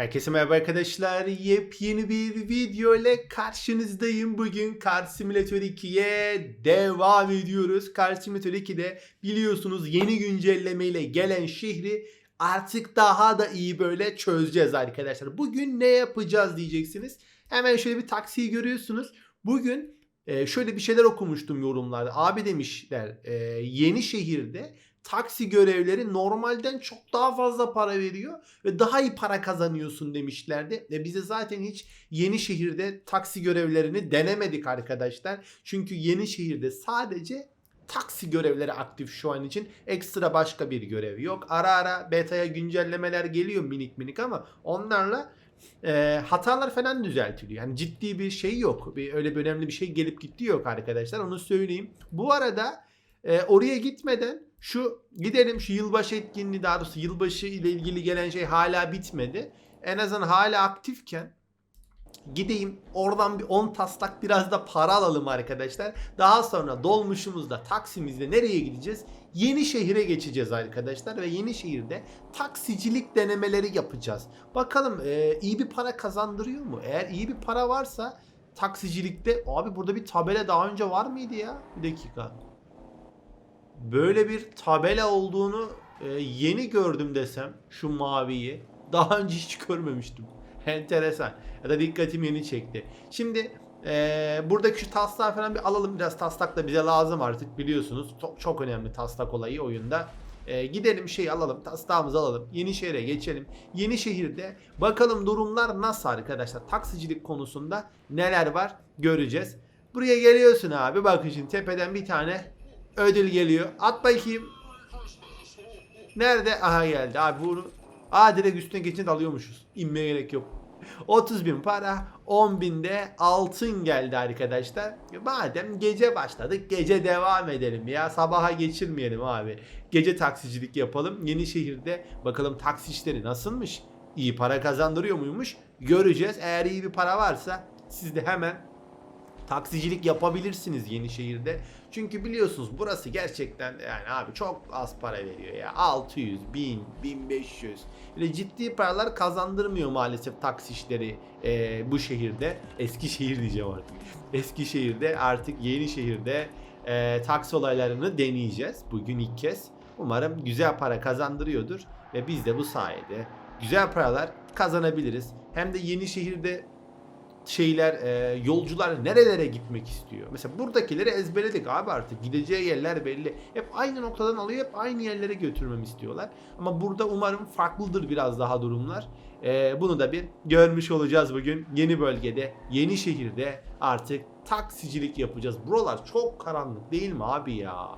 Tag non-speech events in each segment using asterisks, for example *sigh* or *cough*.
Herkese merhaba arkadaşlar. Yepyeni bir video ile karşınızdayım. Bugün Car Simulator 2'ye devam ediyoruz. Car Simulator 2'de biliyorsunuz yeni güncellemeyle gelen şehri artık daha da iyi böyle çözeceğiz arkadaşlar. Bugün ne yapacağız diyeceksiniz. Hemen şöyle bir taksiyi görüyorsunuz. Bugün e, şöyle bir şeyler okumuştum yorumlarda. Abi demişler e, yeni şehirde taksi görevleri normalden çok daha fazla para veriyor ve daha iyi para kazanıyorsun demişlerdi. Ve bize zaten hiç yeni şehirde taksi görevlerini denemedik arkadaşlar. Çünkü yeni şehirde sadece taksi görevleri aktif şu an için. Ekstra başka bir görev yok. Ara ara beta'ya güncellemeler geliyor minik minik ama onlarla e, hatalar falan düzeltiliyor. Yani ciddi bir şey yok. Bir, öyle bir önemli bir şey gelip gitti yok arkadaşlar. Onu söyleyeyim. Bu arada e, oraya gitmeden şu gidelim şu yılbaşı etkinliği daha doğrusu yılbaşı ile ilgili gelen şey hala bitmedi. En azından hala aktifken gideyim oradan bir 10 taslak biraz da para alalım arkadaşlar. Daha sonra dolmuşumuzda taksimizde nereye gideceğiz? Yeni şehire geçeceğiz arkadaşlar ve yeni şehirde taksicilik denemeleri yapacağız. Bakalım e, iyi bir para kazandırıyor mu? Eğer iyi bir para varsa taksicilikte abi burada bir tabela daha önce var mıydı ya? Bir dakika böyle bir tabela olduğunu e, yeni gördüm desem şu maviyi. Daha önce hiç görmemiştim. *laughs* Enteresan. Ya da dikkatim yeni çekti. Şimdi e, buradaki şu taslağı falan bir alalım. Biraz taslak da bize lazım artık biliyorsunuz. Çok, çok önemli taslak olayı oyunda. E, gidelim şey alalım. Taslağımızı alalım. Yeni şehre geçelim. Yeni şehirde bakalım durumlar nasıl arkadaşlar. Taksicilik konusunda neler var göreceğiz. Buraya geliyorsun abi. Bakın şimdi tepeden bir tane ödül geliyor. At bakayım. Nerede? Aha geldi. Abi bunu Aa direkt üstüne geçince alıyormuşuz. İnmeye gerek yok. 30 bin para, 10 bin de altın geldi arkadaşlar. Madem gece başladık, gece devam edelim ya. Sabaha geçirmeyelim abi. Gece taksicilik yapalım. Yeni şehirde bakalım taksi işleri nasılmış? İyi para kazandırıyor muymuş? Göreceğiz. Eğer iyi bir para varsa siz de hemen taksicilik yapabilirsiniz yeni şehirde. Çünkü biliyorsunuz burası gerçekten yani abi çok az para veriyor ya. 600, 1000, 1500. Böyle ciddi paralar kazandırmıyor maalesef taksi işleri e, bu şehirde. Eskişehir diyeceğim artık. Eskişehir'de artık yeni şehirde e, taksi olaylarını deneyeceğiz. Bugün ilk kez. Umarım güzel para kazandırıyordur ve biz de bu sayede güzel paralar kazanabiliriz. Hem de yeni şehirde şeyler e, yolcular nerelere gitmek istiyor. Mesela buradakileri ezberledik abi artık gideceği yerler belli. Hep aynı noktadan alıyor hep aynı yerlere götürmemi istiyorlar. Ama burada umarım farklıdır biraz daha durumlar. E, bunu da bir görmüş olacağız bugün. Yeni bölgede, yeni şehirde artık taksicilik yapacağız. Buralar çok karanlık değil mi abi ya?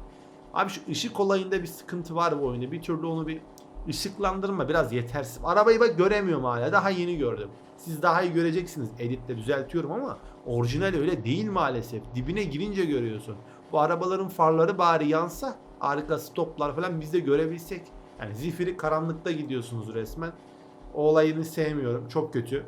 Abi şu ışık olayında bir sıkıntı var bu oyunda. Bir türlü onu bir ışıklandırma biraz yetersiz. Arabayı bak göremiyorum hala. Daha yeni gördüm. Siz daha iyi göreceksiniz. Editte düzeltiyorum ama orijinal öyle değil maalesef. Dibine girince görüyorsun. Bu arabaların farları bari yansa arka stoplar falan biz de görebilsek. Yani zifiri karanlıkta gidiyorsunuz resmen. O olayını sevmiyorum. Çok kötü.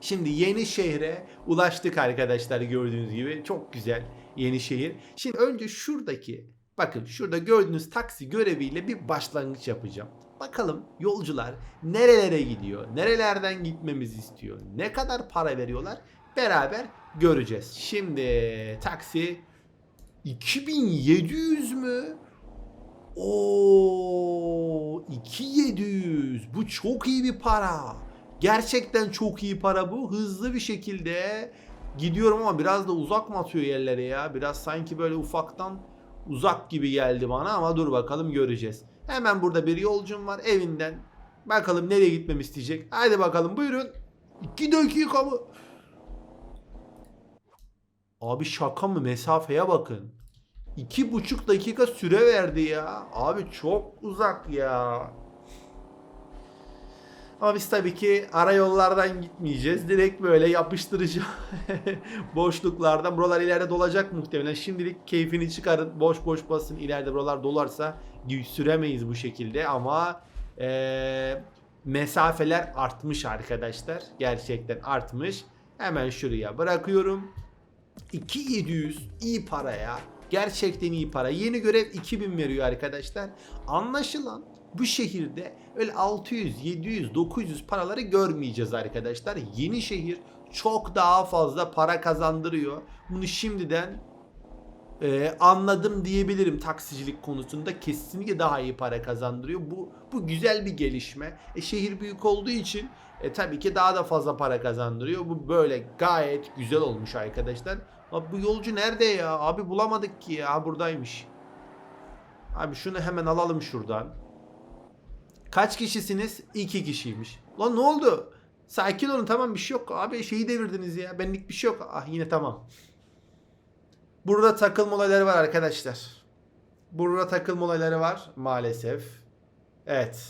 Şimdi yeni şehre ulaştık arkadaşlar gördüğünüz gibi. Çok güzel yeni şehir. Şimdi önce şuradaki bakın şurada gördüğünüz taksi göreviyle bir başlangıç yapacağım. Bakalım yolcular nerelere gidiyor, nerelerden gitmemizi istiyor, ne kadar para veriyorlar beraber göreceğiz. Şimdi taksi 2700 mü? Oo 2700. Bu çok iyi bir para. Gerçekten çok iyi para bu. Hızlı bir şekilde gidiyorum ama biraz da uzak mı atıyor yerlere ya? Biraz sanki böyle ufaktan uzak gibi geldi bana ama dur bakalım göreceğiz. Hemen burada bir yolcum var evinden. Bakalım nereye gitmemi isteyecek. Haydi bakalım buyurun. 2 dakika mı? Abi şaka mı? Mesafeye bakın. İki buçuk dakika süre verdi ya. Abi çok uzak ya. Ama biz tabii ki ara yollardan gitmeyeceğiz. Direkt böyle yapıştırıcı *laughs* boşluklardan. Buralar ileride dolacak muhtemelen. Şimdilik keyfini çıkarın. Boş boş basın. İleride buralar dolarsa süremeyiz bu şekilde. Ama ee, mesafeler artmış arkadaşlar. Gerçekten artmış. Hemen şuraya bırakıyorum. 2700 iyi para ya. Gerçekten iyi para. Yeni görev 2000 veriyor arkadaşlar. Anlaşılan Bu şehirde öyle 600, 700, 900 paraları görmeyeceğiz arkadaşlar. Yeni şehir çok daha fazla para kazandırıyor. Bunu şimdiden e, anladım diyebilirim taksicilik konusunda kesinlikle daha iyi para kazandırıyor. Bu bu güzel bir gelişme. E, şehir büyük olduğu için e, tabii ki daha da fazla para kazandırıyor. Bu böyle gayet güzel olmuş arkadaşlar. Abi bu yolcu nerede ya? Abi bulamadık ki ya. Buradaymış. Abi şunu hemen alalım şuradan. Kaç kişisiniz? İki kişiymiş. Lan ne oldu? Sakin olun tamam bir şey yok. Abi şeyi devirdiniz ya. Benlik bir şey yok. Ah yine tamam. Burada takılma olayları var arkadaşlar. Burada takılma olayları var maalesef. Evet.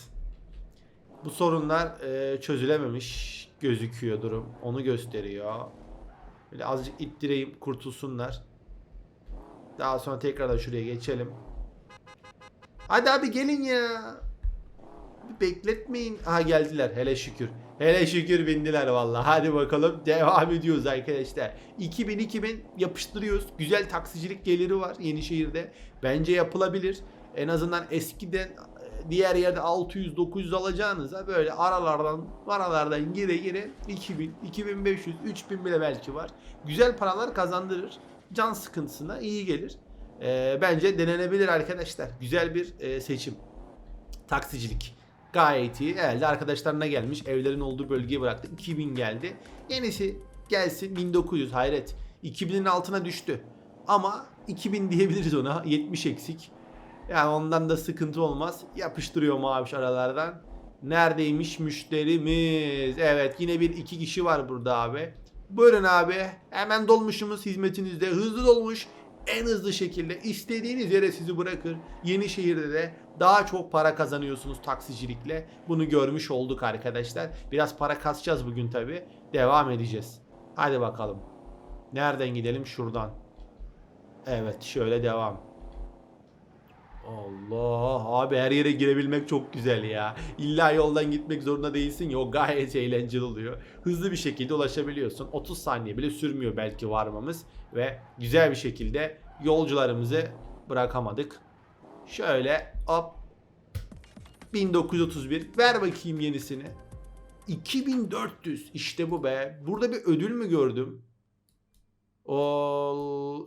Bu sorunlar e, çözülememiş gözüküyor durum. Onu gösteriyor. Böyle azıcık ittireyim kurtulsunlar. Daha sonra tekrardan şuraya geçelim. Hadi abi gelin ya. Bekletmeyin. Aha geldiler hele şükür. Hele şükür bindiler vallahi. Hadi bakalım devam ediyoruz arkadaşlar. 2000 2000 yapıştırıyoruz. Güzel taksicilik geliri var Yenişehir'de. Bence yapılabilir. En azından eskiden e, diğer yerde 600 900 alacağınıza böyle aralardan aralardan gire gire 2000 2500 3000 bile belki var. Güzel paralar kazandırır. Can sıkıntısına iyi gelir. Ee, bence denenebilir arkadaşlar. Güzel bir e, seçim. Taksicilik. Gayet iyi. Elde arkadaşlarına gelmiş. Evlerin olduğu bölgeye bıraktı. 2000 geldi. Yenisi gelsin 1900 hayret. 2000'in altına düştü. Ama 2000 diyebiliriz ona. 70 eksik. Yani ondan da sıkıntı olmaz. Yapıştırıyor maviş aralardan. Neredeymiş müşterimiz? Evet yine bir iki kişi var burada abi. Buyurun abi. Hemen dolmuşumuz hizmetinizde. Hızlı dolmuş. En hızlı şekilde istediğiniz yere sizi bırakır. Yenişehir'de de daha çok para kazanıyorsunuz taksicilikle. Bunu görmüş olduk arkadaşlar. Biraz para kasacağız bugün tabi. Devam edeceğiz. Hadi bakalım. Nereden gidelim? Şuradan. Evet şöyle devam. Allah abi her yere girebilmek çok güzel ya. İlla yoldan gitmek zorunda değilsin ya o gayet eğlenceli oluyor. Hızlı bir şekilde ulaşabiliyorsun. 30 saniye bile sürmüyor belki varmamız ve güzel bir şekilde yolcularımızı bırakamadık. Şöyle hop 1931 ver bakayım yenisini. 2400 işte bu be. Burada bir ödül mü gördüm? O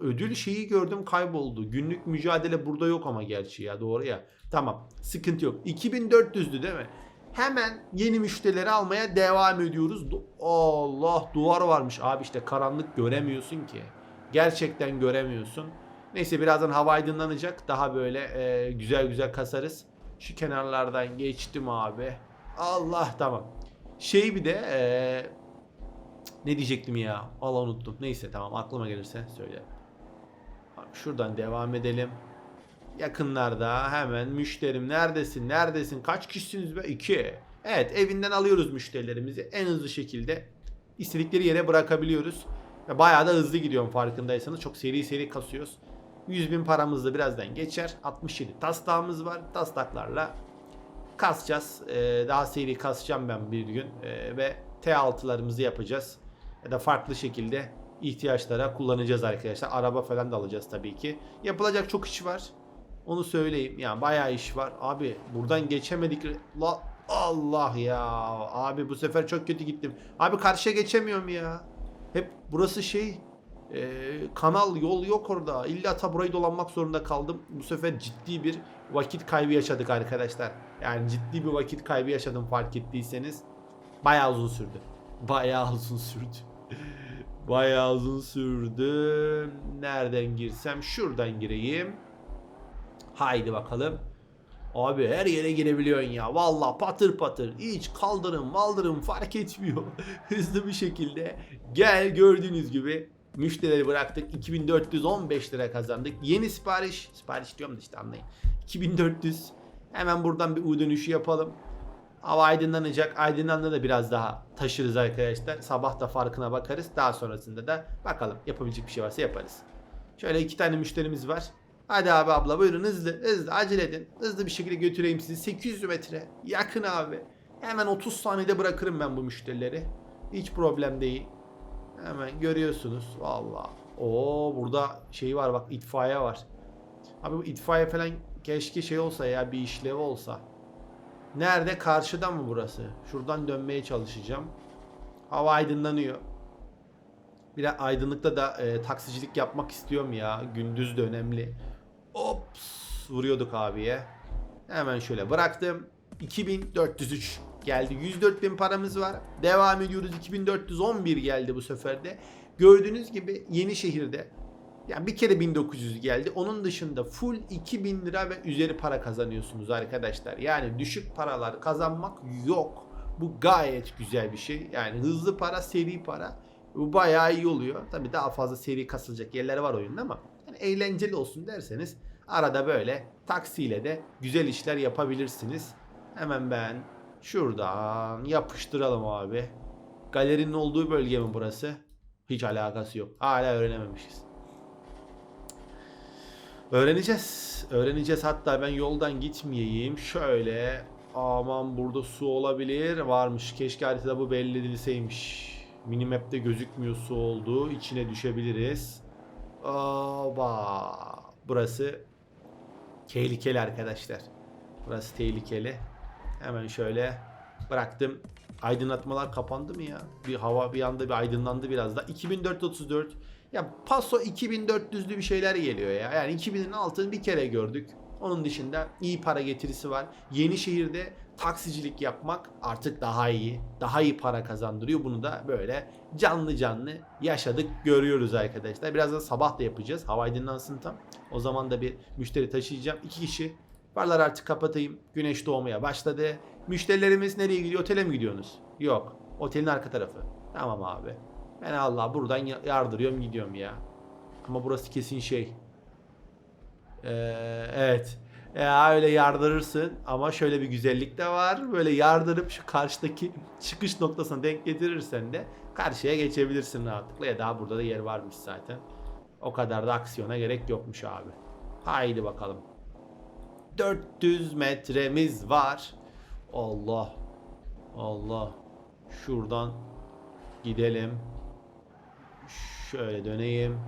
ödül şeyi gördüm kayboldu. Günlük mücadele burada yok ama gerçi ya doğru ya. Tamam sıkıntı yok. 2400'dü değil mi? Hemen yeni müşterileri almaya devam ediyoruz. Du- Allah duvar varmış abi işte karanlık göremiyorsun ki. Gerçekten göremiyorsun. Neyse birazdan hava aydınlanacak. Daha böyle e, güzel güzel kasarız. Şu kenarlardan geçtim abi. Allah tamam. Şey bir de e, ne diyecektim ya? Allah unuttum. Neyse tamam aklıma gelirse söyle. Şuradan devam edelim. Yakınlarda hemen müşterim neredesin neredesin kaç kişisiniz be? İki. Evet evinden alıyoruz müşterilerimizi en hızlı şekilde istedikleri yere bırakabiliyoruz. Ve bayağı da hızlı gidiyorum farkındaysanız. Çok seri seri kasıyoruz. 100 bin paramız da birazdan geçer. 67 taslağımız var. Taslaklarla kasacağız. Ee, daha seri kasacağım ben bir gün. Ee, ve T6'larımızı yapacağız. Ya da farklı şekilde ihtiyaçlara kullanacağız arkadaşlar. Araba falan da alacağız tabii ki. Yapılacak çok iş var. Onu söyleyeyim. Yani bayağı iş var. Abi buradan geçemedik. La Allah ya. Abi bu sefer çok kötü gittim. Abi karşıya geçemiyorum ya. Hep burası şey e, kanal yol yok orada. İlla ta burayı dolanmak zorunda kaldım. Bu sefer ciddi bir vakit kaybı yaşadık arkadaşlar. Yani ciddi bir vakit kaybı yaşadım fark ettiyseniz. Bayağı uzun sürdü. Bayağı uzun sürdü. Bayağı uzun sürdü. Nereden girsem? Şuradan gireyim. Haydi bakalım. Abi her yere girebiliyorsun ya. Valla patır patır. Hiç kaldırım maldırım fark etmiyor. *laughs* Hızlı bir şekilde. Gel gördüğünüz gibi müşterileri bıraktık. 2415 lira kazandık. Yeni sipariş. Sipariş diyorum da işte anlayın. 2400. Hemen buradan bir U dönüşü yapalım. Hava aydınlanacak. Aydınlandığında da biraz daha taşırız arkadaşlar. Sabah da farkına bakarız. Daha sonrasında da bakalım yapabilecek bir şey varsa yaparız. Şöyle iki tane müşterimiz var. Hadi abi abla buyurun hızlı hızlı acele edin. Hızlı bir şekilde götüreyim sizi. 800 metre yakın abi. Hemen 30 saniyede bırakırım ben bu müşterileri. Hiç problem değil. Hemen görüyorsunuz. Valla. Oo burada şey var bak itfaiye var. Abi bu itfaiye falan keşke şey olsa ya bir işlevi olsa. Nerede? Karşıda mı burası? Şuradan dönmeye çalışacağım. Hava aydınlanıyor. Biraz aydınlıkta da e, taksicilik yapmak istiyorum ya. Gündüz de önemli. Ops. Vuruyorduk abiye. Hemen şöyle bıraktım. 2403 geldi. 104 bin paramız var. Devam ediyoruz. 2411 geldi bu sefer de. Gördüğünüz gibi Yenişehir'de yani bir kere 1900 geldi. Onun dışında full 2000 lira ve üzeri para kazanıyorsunuz arkadaşlar. Yani düşük paralar kazanmak yok. Bu gayet güzel bir şey. Yani hızlı para, seri para. Bu bayağı iyi oluyor. Tabii daha fazla seri kasılacak yerler var oyunda ama yani eğlenceli olsun derseniz arada böyle taksiyle de güzel işler yapabilirsiniz. Hemen ben şuradan yapıştıralım abi. Galerinin olduğu bölge mi burası? Hiç alakası yok. Hala öğrenememişiz. Öğreneceğiz. Öğreneceğiz. Hatta ben yoldan gitmeyeyim. Şöyle aman burada su olabilir. Varmış. Keşke haritada bu belli edilseymiş. Minimap'te gözükmüyor su olduğu. İçine düşebiliriz. Oba. Burası tehlikeli arkadaşlar. Burası tehlikeli. Hemen şöyle bıraktım. Aydınlatmalar kapandı mı ya? Bir hava bir anda bir aydınlandı biraz da. 2434 ya Paso 2400'lü bir şeyler geliyor ya. Yani 2000'in altını bir kere gördük. Onun dışında iyi para getirisi var. Yenişehir'de taksicilik yapmak artık daha iyi. Daha iyi para kazandırıyor. Bunu da böyle canlı canlı yaşadık, görüyoruz arkadaşlar. Birazdan sabah da yapacağız. Hava aydınlansın tam. O zaman da bir müşteri taşıyacağım. İki kişi. Varlar artık kapatayım. Güneş doğmaya başladı. Müşterilerimiz nereye gidiyor? Otele mi gidiyorsunuz? Yok. Otelin arka tarafı. Tamam abi. Ben Allah buradan ya- yardırıyorum gidiyorum ya. Ama burası kesin şey. Ee, evet. Ya öyle yardırırsın ama şöyle bir güzellik de var. Böyle yardırıp şu karşıdaki *laughs* çıkış noktasına denk getirirsen de karşıya geçebilirsin rahatlıkla. Ya daha burada da yer varmış zaten. O kadar da aksiyona gerek yokmuş abi. Haydi bakalım. 400 metremiz var. Allah. Allah. Şuradan gidelim. Şöyle döneyim.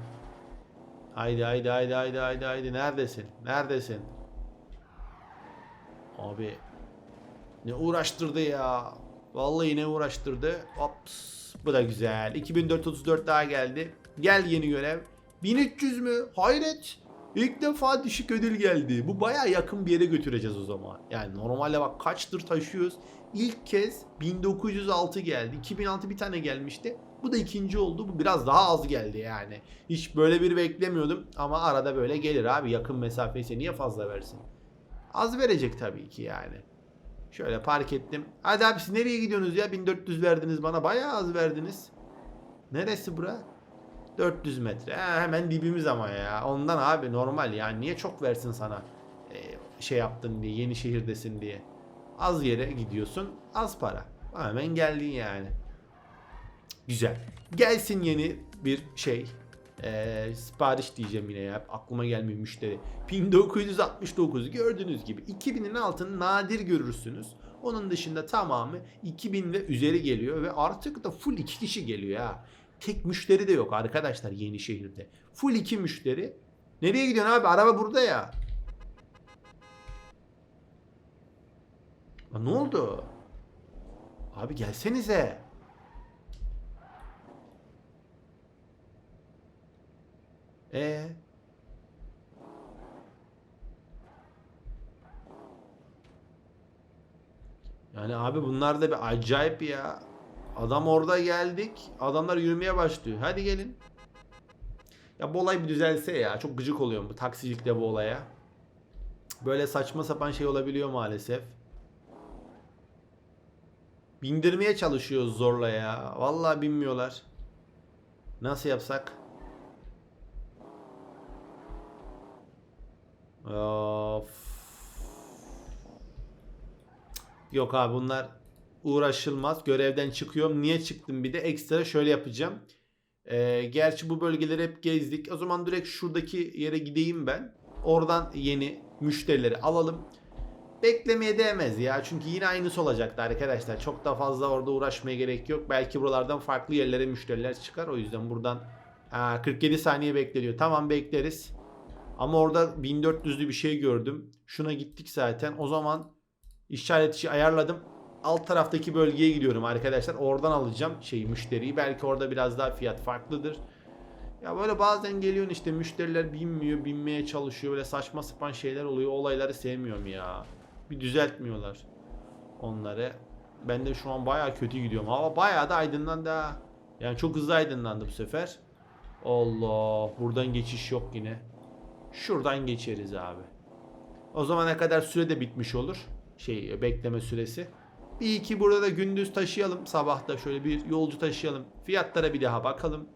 Haydi haydi haydi haydi haydi haydi. Neredesin? Neredesin? Abi ne uğraştırdı ya. Vallahi ne uğraştırdı. Ops. Bu da güzel. 2434 daha geldi. Gel yeni görev. 1300 mü? Hayret. İlk defa düşük ödül geldi. Bu baya yakın bir yere götüreceğiz o zaman. Yani normalde bak kaçtır taşıyoruz. İlk kez 1906 geldi. 2006 bir tane gelmişti. Bu da ikinci oldu. Bu biraz daha az geldi yani. Hiç böyle bir beklemiyordum. Ama arada böyle gelir abi. Yakın mesafeyse niye fazla versin? Az verecek tabii ki yani. Şöyle park ettim. Hadi abi siz nereye gidiyorsunuz ya? 1400 verdiniz bana. Bayağı az verdiniz. Neresi bura? 400 metre. Ha, hemen dibimiz ama ya. Ondan abi normal yani. Niye çok versin sana? Ee, şey yaptın diye. Yeni şehirdesin diye. Az yere gidiyorsun. Az para. Hemen geldin yani. Güzel. Gelsin yeni bir şey. Ee, sipariş diyeceğim yine ya. Aklıma gelmiyor müşteri. 1969 gördüğünüz gibi 2000'in altını nadir görürsünüz. Onun dışında tamamı 2000 ve üzeri geliyor ve artık da full 2 kişi geliyor ha. Tek müşteri de yok arkadaşlar Yenişehir'de. Full 2 müşteri. Nereye gidiyorsun abi? Araba burada ya. Lan ne oldu? Abi gelsenize. E Yani abi bunlar da bir acayip ya. Adam orada geldik. Adamlar yürümeye başlıyor. Hadi gelin. Ya bu olay bir düzelse ya. Çok gıcık oluyorum bu taksicilikte bu olaya. Böyle saçma sapan şey olabiliyor maalesef. Bindirmeye çalışıyoruz zorla ya. Vallahi binmiyorlar. Nasıl yapsak? Of. Yok abi bunlar uğraşılmaz. Görevden çıkıyorum. Niye çıktım bir de ekstra şöyle yapacağım. Ee, gerçi bu bölgeleri hep gezdik. O zaman direkt şuradaki yere gideyim ben. Oradan yeni müşterileri alalım. Beklemeye değmez ya. Çünkü yine aynısı olacaktı arkadaşlar. Çok da fazla orada uğraşmaya gerek yok. Belki buralardan farklı yerlere müşteriler çıkar. O yüzden buradan Aa, 47 saniye bekleniyor. Tamam bekleriz. Ama orada 1400'lü bir şey gördüm. Şuna gittik zaten. O zaman İşaret işi ayarladım. Alt taraftaki bölgeye gidiyorum arkadaşlar. Oradan alacağım şeyi müşteriyi. Belki orada biraz daha fiyat farklıdır. Ya böyle bazen geliyorsun işte müşteriler binmiyor, binmeye çalışıyor. Böyle saçma sapan şeyler oluyor. Olayları sevmiyorum ya. Bir düzeltmiyorlar onları. Ben de şu an bayağı kötü gidiyorum. Hava bayağı da aydınlandı ha. Yani çok hızlı aydınlandı bu sefer. Allah buradan geçiş yok yine. Şuradan geçeriz abi. O zamana kadar süre de bitmiş olur. Şey bekleme süresi. Bir iki burada da gündüz taşıyalım. Sabahta şöyle bir yolcu taşıyalım. Fiyatlara bir daha bakalım.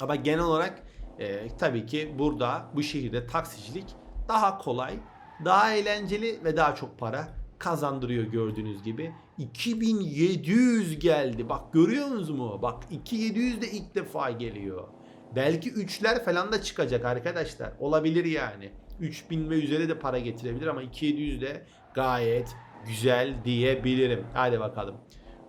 Ama genel olarak e, tabii ki burada bu şehirde taksicilik daha kolay, daha eğlenceli ve daha çok para kazandırıyor gördüğünüz gibi. 2700 geldi. Bak görüyor musunuz mu? Bak 2700 de ilk defa geliyor. Belki 3'ler falan da çıkacak arkadaşlar. Olabilir yani. 3000 ve üzeri de para getirebilir ama 2700 de gayet güzel diyebilirim. Hadi bakalım.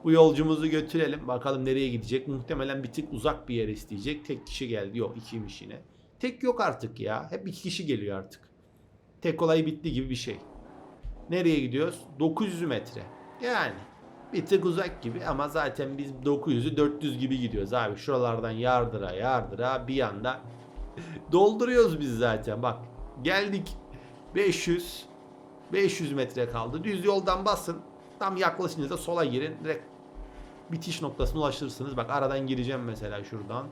Bu yolcumuzu götürelim. Bakalım nereye gidecek. Muhtemelen bir tık uzak bir yer isteyecek. Tek kişi geldi. Yok ikiymiş yine. Tek yok artık ya. Hep iki kişi geliyor artık. Tek olay bitti gibi bir şey. Nereye gidiyoruz? 900 metre. Yani bir tık uzak gibi ama zaten biz 900'ü 400 gibi gidiyoruz abi. Şuralardan yardıra yardıra bir anda *laughs* dolduruyoruz biz zaten. Bak geldik 500 500 metre kaldı. Düz yoldan basın. Tam yaklaşınca sola girin. Direkt bitiş noktasına ulaşırsınız. Bak aradan gireceğim mesela şuradan.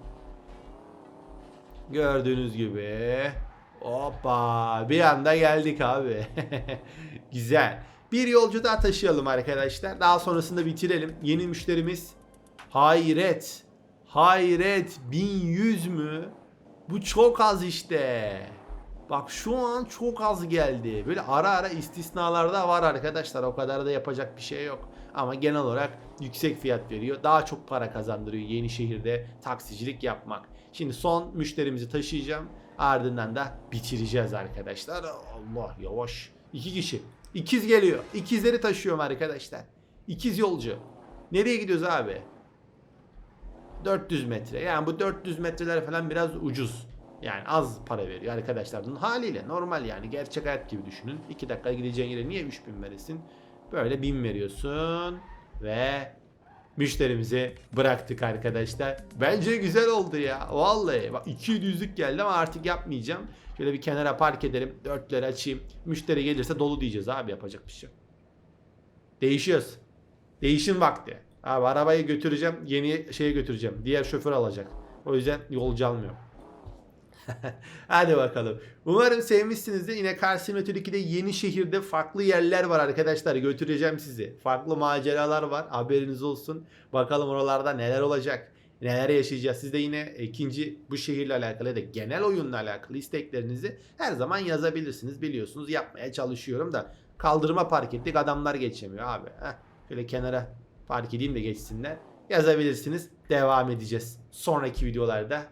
Gördüğünüz gibi. Hoppa bir anda geldik abi. *laughs* Güzel. Bir yolcu daha taşıyalım arkadaşlar. Daha sonrasında bitirelim. Yeni müşterimiz Hayret. Hayret 1100 mü? Bu çok az işte. Bak şu an çok az geldi. Böyle ara ara istisnalar da var arkadaşlar. O kadar da yapacak bir şey yok. Ama genel olarak yüksek fiyat veriyor. Daha çok para kazandırıyor yeni şehirde taksicilik yapmak. Şimdi son müşterimizi taşıyacağım. Ardından da bitireceğiz arkadaşlar. Allah yavaş. İki kişi. İkiz geliyor. İkizleri taşıyorum arkadaşlar. İkiz yolcu. Nereye gidiyoruz abi? 400 metre. Yani bu 400 metreler falan biraz ucuz. Yani az para veriyor arkadaşlar. Bunun haliyle normal yani gerçek hayat gibi düşünün. 2 dakika gideceğin yere niye 3000 veresin? Böyle 1000 veriyorsun ve müşterimizi bıraktık arkadaşlar. Bence güzel oldu ya. Vallahi bak 200'lük geldi ama artık yapmayacağım. Şöyle bir kenara park edelim. Dörtleri açayım. Müşteri gelirse dolu diyeceğiz abi yapacak bir şey. Değişiyoruz. Değişim vakti. Abi arabayı götüreceğim. Yeni şeye götüreceğim. Diğer şoför alacak. O yüzden yolcu almıyorum. *laughs* Hadi bakalım. Umarım sevmişsinizdir. Yine Simulator 2'de yeni şehirde farklı yerler var arkadaşlar. Götüreceğim sizi. Farklı maceralar var. Haberiniz olsun. Bakalım oralarda neler olacak. Neler yaşayacağız. Siz de yine ikinci bu şehirle alakalı ya da genel oyunla alakalı isteklerinizi her zaman yazabilirsiniz. Biliyorsunuz yapmaya çalışıyorum da kaldırıma park ettik adamlar geçemiyor abi. Heh, şöyle kenara park edeyim de geçsinler. Yazabilirsiniz. Devam edeceğiz. Sonraki videolarda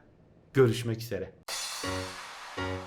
görüşmek üzere. Thank you.